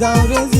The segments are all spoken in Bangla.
down, resist.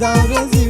Dá um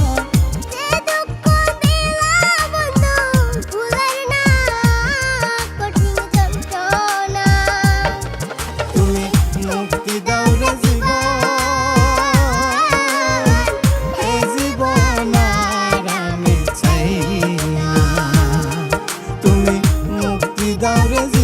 yavrum